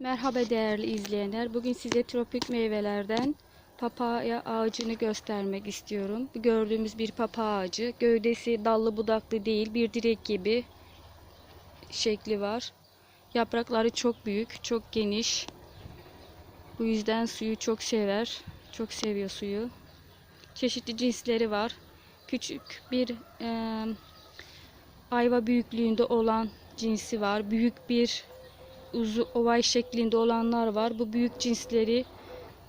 Merhaba değerli izleyenler. Bugün size tropik meyvelerden papaya ağacını göstermek istiyorum. Gördüğümüz bir papaya ağacı. Gövdesi dallı budaklı değil, bir direk gibi şekli var. Yaprakları çok büyük, çok geniş. Bu yüzden suyu çok sever. Çok seviyor suyu. Çeşitli cinsleri var. Küçük bir eee, ayva büyüklüğünde olan cinsi var. Büyük bir uzun oval şeklinde olanlar var. Bu büyük cinsleri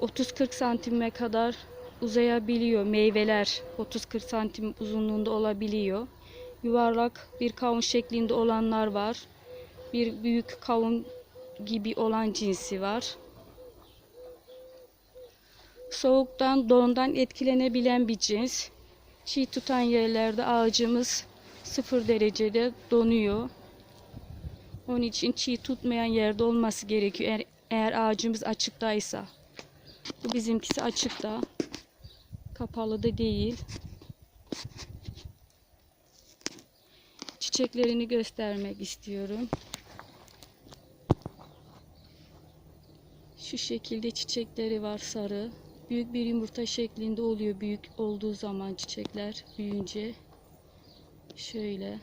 30-40 santime kadar uzayabiliyor. Meyveler 30-40 santim uzunluğunda olabiliyor. Yuvarlak bir kavun şeklinde olanlar var. Bir büyük kavun gibi olan cinsi var. Soğuktan, dondan etkilenebilen bir cins. Çiğ tutan yerlerde ağacımız 0 derecede donuyor. Onun için çiğ tutmayan yerde olması gerekiyor eğer, eğer ağacımız açıktaysa. Bu bizimkisi açıkta. Kapalı da değil. Çiçeklerini göstermek istiyorum. Şu şekilde çiçekleri var sarı. Büyük bir yumurta şeklinde oluyor büyük olduğu zaman çiçekler büyüyünce. Şöyle.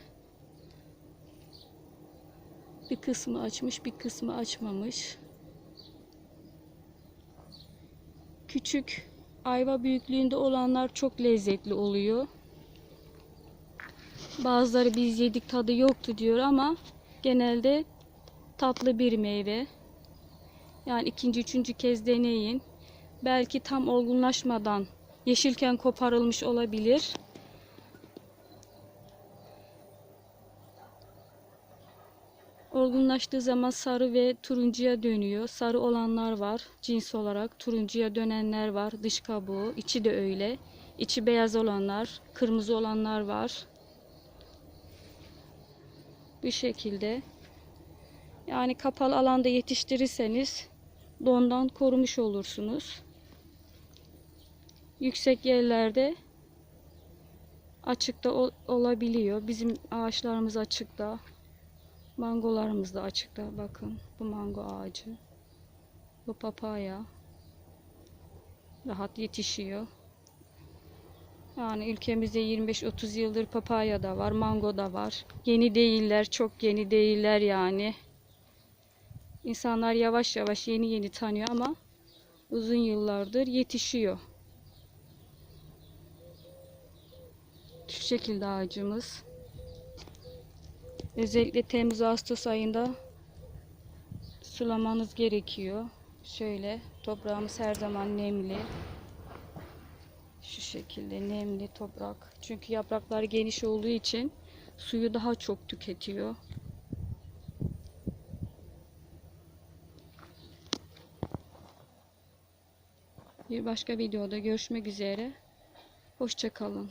Bir kısmı açmış, bir kısmı açmamış. Küçük ayva büyüklüğünde olanlar çok lezzetli oluyor. Bazıları biz yedik tadı yoktu diyor ama genelde tatlı bir meyve. Yani ikinci, üçüncü kez deneyin. Belki tam olgunlaşmadan yeşilken koparılmış olabilir. Olgunlaştığı zaman sarı ve turuncuya dönüyor. Sarı olanlar var cins olarak. Turuncuya dönenler var. Dış kabuğu. içi de öyle. İçi beyaz olanlar, kırmızı olanlar var. Bu şekilde. Yani kapalı alanda yetiştirirseniz dondan korumuş olursunuz. Yüksek yerlerde açıkta ol- olabiliyor. Bizim ağaçlarımız açıkta. Mangolarımız da açıkta. Bakın bu mango ağacı. Bu papaya. Rahat yetişiyor. Yani ülkemizde 25-30 yıldır papaya da var, mango da var. Yeni değiller, çok yeni değiller yani. İnsanlar yavaş yavaş yeni yeni tanıyor ama uzun yıllardır yetişiyor. Şu şekilde ağacımız. Özellikle Temmuz Ağustos ayında sulamanız gerekiyor. Şöyle toprağımız her zaman nemli. Şu şekilde nemli toprak. Çünkü yaprakları geniş olduğu için suyu daha çok tüketiyor. Bir başka videoda görüşmek üzere. Hoşça kalın.